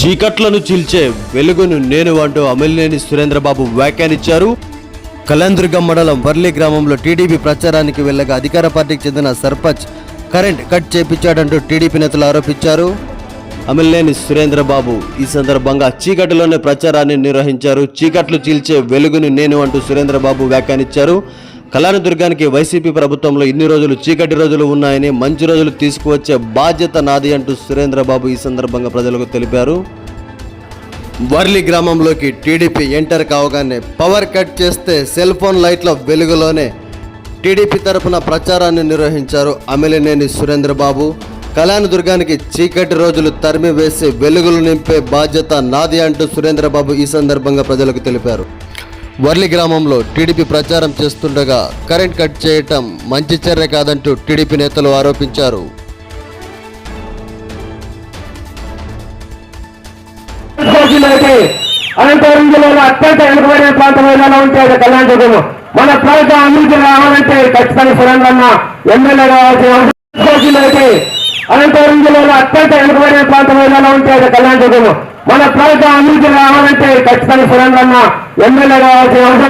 చీకట్లను చీల్చే వెలుగును నేను అంటూ అమిలినేని సురేంద్రబాబు వ్యాఖ్యానించారు కలందుర్గం మండలం వర్లీ గ్రామంలో టీడీపీ ప్రచారానికి వెళ్ళగా అధికార పార్టీకి చెందిన సర్పంచ్ కరెంట్ కట్ చేపించాడంటూ టీడీపీ నేతలు ఆరోపించారు. అమిలినేని సురేంద్రబాబు ఈ సందర్భంగా చీకటిలోనే ప్రచారాన్ని నిర్వహించారు. చీకట్లు చీల్చే వెలుగును నేను అంటూ సురేంద్రబాబు వ్యాఖ్యానించారు కళ్యాణదుర్గానికి వైసీపీ ప్రభుత్వంలో ఇన్ని రోజులు చీకటి రోజులు ఉన్నాయని మంచి రోజులు తీసుకువచ్చే బాధ్యత నాది అంటూ సురేంద్రబాబు ఈ సందర్భంగా ప్రజలకు తెలిపారు. వర్లి గ్రామంలోకి టీడీపీ ఎంటర్ కావగానే పవర్ కట్ చేస్తే సెల్ ఫోన్ లైట్ల వెలుగులోనే టీడీపీ తరపున ప్రచారాన్ని నిర్వహించారు అమిలినేని సురేంద్రబాబు. కళ్యాణదుర్గానికి చీకటి రోజులు తరిమి వేసి వెలుగులు నింపే బాధ్యత నాది అంటూ సురేంద్రబాబు ఈ సందర్భంగా ప్రజలకు తెలిపారు. వర్లి గ్రామంలో టీడీపీ ప్రచారం చేస్తుండగా కరెంట్ కట్ చేయటం మంచి చర్య కాదంటూ టీడీపీ నేతలు ఆరోపించారు. అనంతపురం జిల్లాలో అత్యంత వెనుకబడిన ప్రాంతం ఏదైనా ఉంటే అది కళ్యాణ దుర్గము మన ప్రాంతం అభివృద్ధి రావాలంటే ఖచ్చితంగా సురేంద్రన్న ఎమ్మెల్యే కావాల్సిన అవసరం. అయితే అనంతపురం జిల్లాలో అత్యంత వెనుకబడిన ప్రాంతం ఏదైనా ఉంటే అది కళ్యాణ దుర్గము మన ప్రాంతం అభివృద్ధి రావాలంటే ఖచ్చితంగా సురేంద్రన్న ఎమ్మెల్యే కావాల్సిన అవసరం